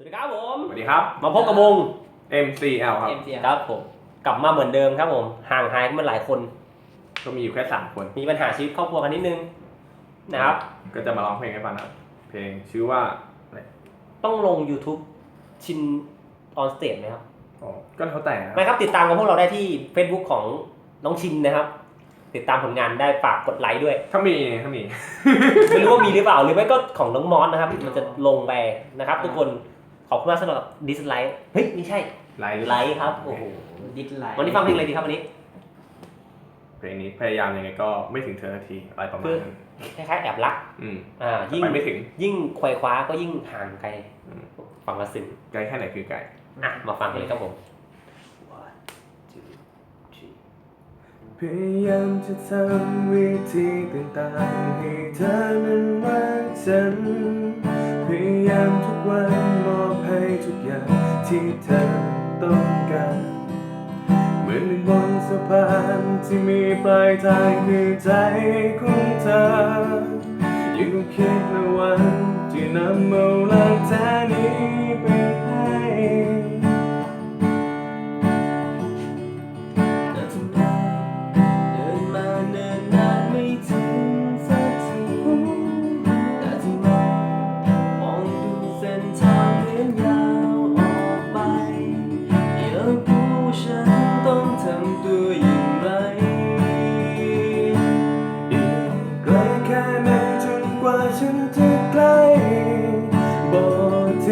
สวัสดีครับผม สวัสดีครับ มาพบกับวง MCL ครับ MCL ครับผม กลับมาเหมือนเดิมครับผม ห่างหายกันมาหลายคน ก็มีอยู่แค่สามคน มีปัญหาชีวิตครอบครัวกันนิดนึงนะครับ ก็จะมาร้องเพลงให้ฟังนะครับ เพลงชื่อว่าอะไรต้องลง YouTube ชินออนสเตจไหมครับ อ๋อ ก็แล้วแต่นะคไม่รับครับ ติดตามกับพวกเราได้ที่ Facebook ของน้องชินนะครับ ติดตามผลงานได้ฝากกดไลค์ด้วย ถ้ามีถ้ามี ไม่รู้ว่ามีหรือเปล่าหรือไม่ก็ของน้องมอสนะครับ มันจะลงไปนะครับ ทุกคน ขอบคุณมากสำหรับดิสไลค์เฮ้ยไม่ใช่ไลค์ไลค์ครับโอ้โหดิสไลน์วันนี้ฟังเพลงอะไรดีครับวันนี้เพลงนี้พยายามยังไงก็ไม่ถึงเธอนาทีอะไรประมาณนั้นคล้ายๆแอบรักอืมอ่ายิ่งไปไม่ถึง ยิ่งควยคว้าก็ยิ่งห่างไกลอืมฟังละสินไกลแค่ไหนคือไกลอะมาฟังกันเลยครับผมพยายามจะทำวิธีต่างๆให้เธอนั้นรักฉันพยายามทุกวันมอบให้ ทุกอย่างที่เธอต้องการ เหมือนหนึ่งบนสะพานที่มีปลายทางคือใจของเธอยังคงคิดในวันที่นำเอาลักแท้นี้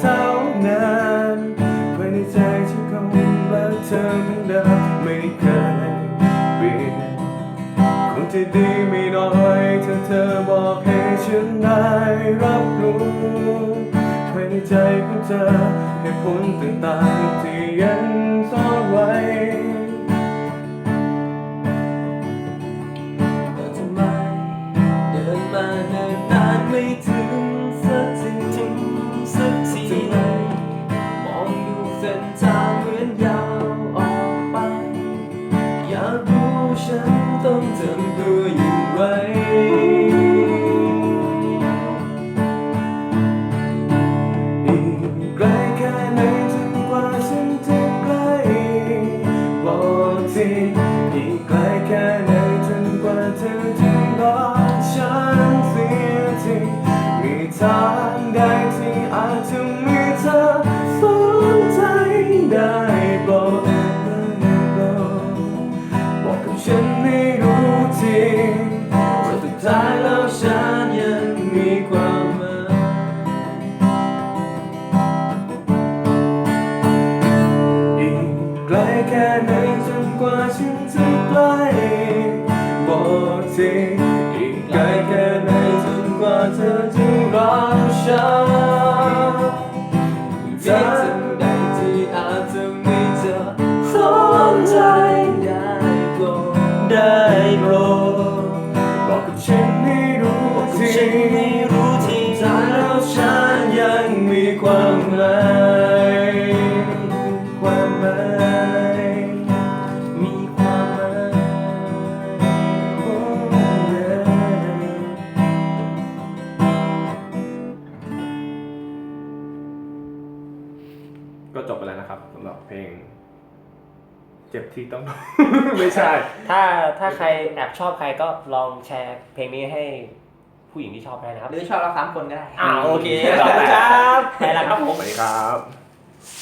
เท่านั้นภายในใจฉันคงรักเธอเหมือนเดิมไม่เคยเปลี่ยนคงจะดีไม่น้อยถ้าเธอบอกให้ฉันได้รับรู้ภายในใจของเธอให้ผลต่างๆที่ยังซ่อนไว้แต่ทำไมเดินมาเนินนานไม่ถึง ไกลแค่ไหนจนกว่าเธอจะรักฉันเสียทีมีทางใดที่อาจจะมีเธอสนใจได้โปรดได้โปรดบอกกับฉันให้รู้ทีว่าสุดท้ายแล้วฉันยังมีความหมายอีกไกลแค่ไหนจนกว่าฉัน บอกที ก็จบไปแล้วนะครับสำหรับเพลง เจ็บที่ต้อง ไม่ใช่ ถ้าถ้าใครแอบชอบใครก็ลองแชร์เพลงนี้ให้ผู้หญิงที่ชอบได้นะครับหรือชอบเราสามคนก็ได้ อ่าโอเคขอบคุณครับไปแล้วครับผม สวัสดีครับ